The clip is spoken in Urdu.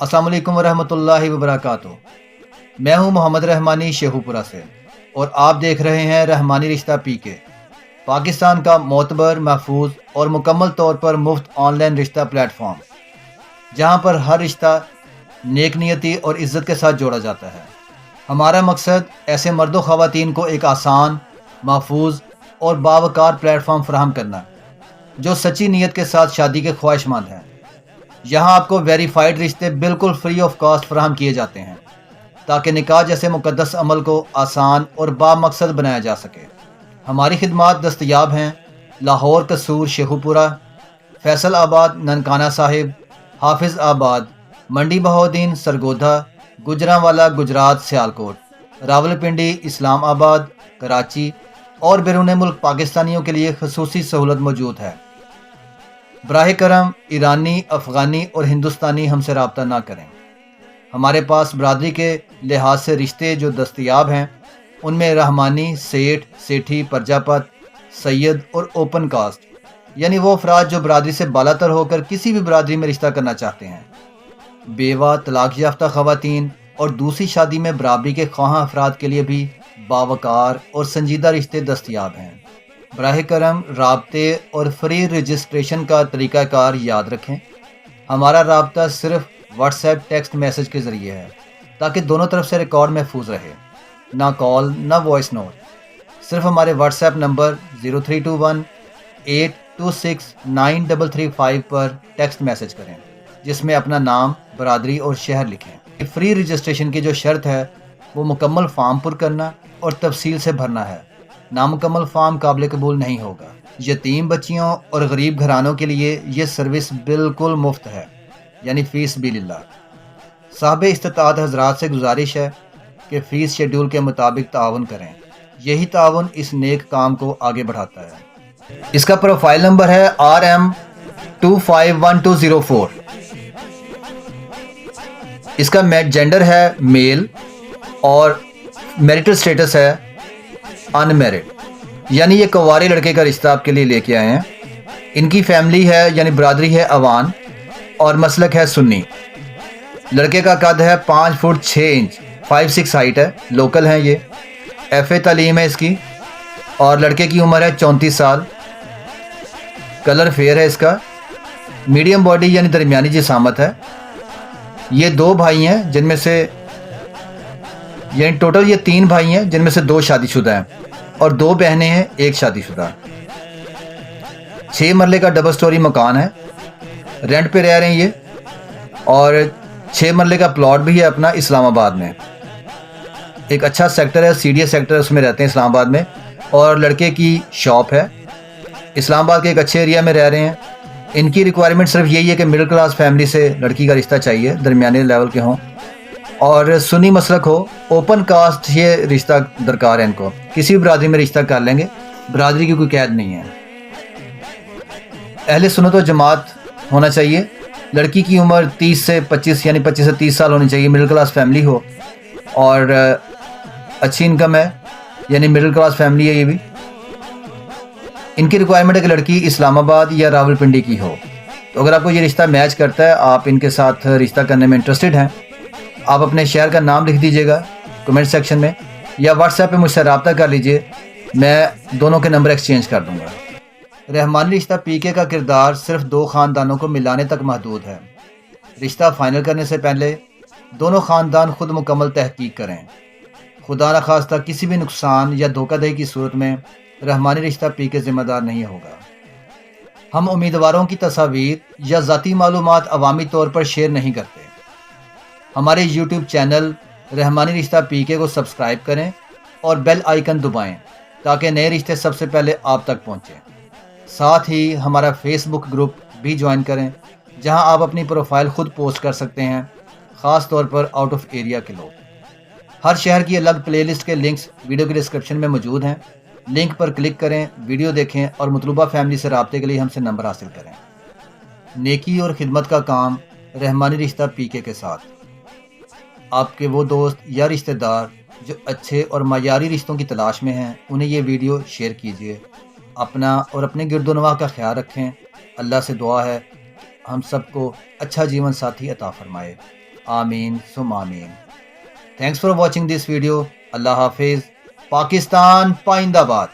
السلام علیکم ورحمۃ اللہ وبرکاتہ۔ میں ہوں محمد رحمانی شیخو پورہ سے اور آپ دیکھ رہے ہیں رحمانی رشتہ پی کے۔ پاکستان کا معتبر، محفوظ اور مکمل طور پر مفت آن لائن رشتہ پلیٹ فارم، جہاں پر ہر رشتہ نیک نیتی اور عزت کے ساتھ جوڑا جاتا ہے۔ ہمارا مقصد ایسے مرد و خواتین کو ایک آسان، محفوظ اور باوقار پلیٹ فارم فراہم کرنا، جو سچی نیت کے ساتھ شادی کے خواہش مند ہیں۔ یہاں آپ کو ویریفائڈ رشتے بالکل فری آف کاسٹ فراہم کیے جاتے ہیں، تاکہ نکاح جیسے مقدس عمل کو آسان اور با مقصد بنایا جا سکے۔ ہماری خدمات دستیاب ہیں، لاہور قصور شیخو پورہ، فیصل آباد ننکانہ صاحب، حافظ آباد، منڈی بہودین سرگودھا گجراں والا گجرات، سیالکوٹ راول پنڈی اسلام آباد، کراچی اور بیرون ملک پاکستانیوں کے لیے خصوصی سہولت موجود ہے۔ براہ کرم ایرانی، افغانی اور ہندوستانی ہم سے رابطہ نہ کریں۔ ہمارے پاس برادری کے لحاظ سے رشتے جو دستیاب ہیں، ان میں رحمانی، سیٹھ، سیٹھی، پرجاپت، سید اور اوپن کاسٹ یعنی وہ افراد جو برادری سے بالا تر ہو کر کسی بھی برادری میں رشتہ کرنا چاہتے ہیں۔ بیوہ، طلاق یافتہ خواتین اور دوسری شادی میں برابری کے خواہاں افراد کے لیے بھی باوقار اور سنجیدہ رشتے دستیاب ہیں۔ براہ کرم رابطے اور فری رجسٹریشن کا طریقہ کار یاد رکھیں۔ ہمارا رابطہ صرف واٹس ایپ ٹیکسٹ میسج کے ذریعے ہے، تاکہ دونوں طرف سے ریکارڈ محفوظ رہے۔ نہ کال نہ وائس نوٹ صرف ہمارے WhatsApp number zero three two one, eight two six, nine double three five پر ٹیکسٹ میسج کریں، جس میں اپنا نام، برادری اور شہر لکھیں۔ فری رجسٹریشن کی جو شرط ہے، وہ مکمل فارم پر کرنا اور تفصیل سے بھرنا ہے۔ نامکمل فارم قابل قبول نہیں ہوگا۔ یتیم بچیوں اور غریب گھرانوں کے لیے یہ سروس بالکل مفت ہے یعنی فیس بل اللہ صاحب استطاعت حضرات سے گزارش ہے کہ فیس شیڈول کے مطابق تعاون کریں۔ یہی تعاون اس نیک کام کو آگے بڑھاتا ہے۔ اس کا پروفائل نمبر ہے R M two five one two zero four. اس کا میٹ جینڈر ہے میل اور میرٹل سٹیٹس ہے ان میرڈ یعنی یہ کوارے لڑکے کا رشتہ آپ کے لیے لے کے آئے ہیں۔ ان کی فیملی ہے یعنی برادری ہے اوان اور مسلک ہے سنی۔ لڑکے کا قد ہے پانچ فٹ چھ انچ فائیو سکس ہائٹ ہے لوکل ہیں یہ۔ ایف اے تعلیم ہے اس کی۔ اور لڑکے کی عمر ہے چونتیس سال۔ کلر فیئر ہے اس کا۔ میڈیم باڈی یعنی درمیانی جسامت ہے۔ یہ دو بھائی ہیں جن میں سے یعنی ٹوٹل یہ تین بھائی ہیں جن میں سے دو شادی شدہ ہیں۔ اور دو بہنیں ہیں، ایک شادی شدہ۔ چھ مرلے کا ڈبل سٹوری مکان ہے۔ رینٹ پہ رہ رہے ہیں یہ۔ اور چھ مرلے کا پلاٹ بھی ہے اپنا اسلام آباد میں۔ ایک اچھا سیکٹر ہے سی ڈی ایس سیکٹر اس میں رہتے ہیں اسلام آباد میں۔ اور لڑکے کی شاپ ہے۔ اسلام آباد کے ایک اچھے ایریا میں رہ رہے ہیں۔ ان کی ریکوائرمنٹ صرف یہی ہے کہ مڈل کلاس فیملی سے لڑکی کا رشتہ چاہیے، درمیانے لیول کے ہوں۔ اور سنی مسلک ہو اوپن کاسٹ یہ رشتہ درکار ہے ان کو۔ کسی بھی برادری میں رشتہ کر لیں گے، برادری کی کوئی قید نہیں ہے۔ اہل سنت و جماعت ہونا چاہیے۔ لڑکی کی عمر تیس سے پچیس یعنی پچیس سے تیس سال ہونی چاہیے مڈل کلاس فیملی ہو۔ اور اچھی انکم ہے یعنی مڈل کلاس فیملی ہے یہ بھی۔ ان کی ریکوائرمنٹ ہے کہ لڑکی اسلام آباد یا راول پنڈی کی ہو۔ تو اگر آپ کو یہ رشتہ میچ کرتا ہے، آپ ان کے ساتھ رشتہ کرنے میں انٹرسٹڈ ہیں۔ آپ اپنے شہر کا نام لکھ دیجیے گا کمنٹ سیکشن میں، یا واٹس ایپ پہ مجھ سے رابطہ کر لیجیے، میں دونوں کے نمبر ایکسچینج کر دوں گا۔ رحمانی رشتہ پی کے کا کردار صرف دو خاندانوں کو ملانے تک محدود ہے۔ رشتہ فائنل کرنے سے پہلے دونوں خاندان خود مکمل تحقیق کریں۔ خدا نخواستہ کسی بھی نقصان یا دھوکہ دہی کی صورت میں رحمانی رشتہ پی کے ذمہ دار نہیں ہوگا۔ ہم امیدواروں کی تصاویر یا ذاتی معلومات عوامی طور پر شیئر نہیں کرتے۔ ہمارے یوٹیوب چینل رحمانی رشتہ پی کے کو سبسکرائب کریں اور بیل آئیکن دبائیں تاکہ نئے رشتے سب سے پہلے آپ تک پہنچیں۔ ساتھ ہی ہمارا فیس بک گروپ بھی جوائن کریں، جہاں آپ اپنی پروفائل خود پوسٹ کر سکتے ہیں، خاص طور پر آؤٹ آف ایریا کے لوگ۔ ہر شہر کی الگ پلے لسٹ کے لنکس ویڈیو کے ڈسکرپشن میں موجود ہیں۔ لنک پر کلک کریں، ویڈیو دیکھیں اور مطلوبہ فیملی سے رابطے کے لیے ہم سے نمبر حاصل کریں۔ نیکی اور خدمت کا کام رحمانی رشتہ پی کے کے ساتھ۔ آپ کے وہ دوست یا رشتہ دار جو اچھے اور معیاری رشتوں کی تلاش میں ہیں، انہیں یہ ویڈیو شیئر کیجیے اپنا اور اپنے گرد و نواح کا خیال رکھیں۔ اللہ سے دعا ہے، ہم سب کو اچھا جیون ساتھی عطا فرمائے۔ آمین سم آمین۔ Thanks for watching this video اللہ حافظ۔ پاکستان پائندہ باد۔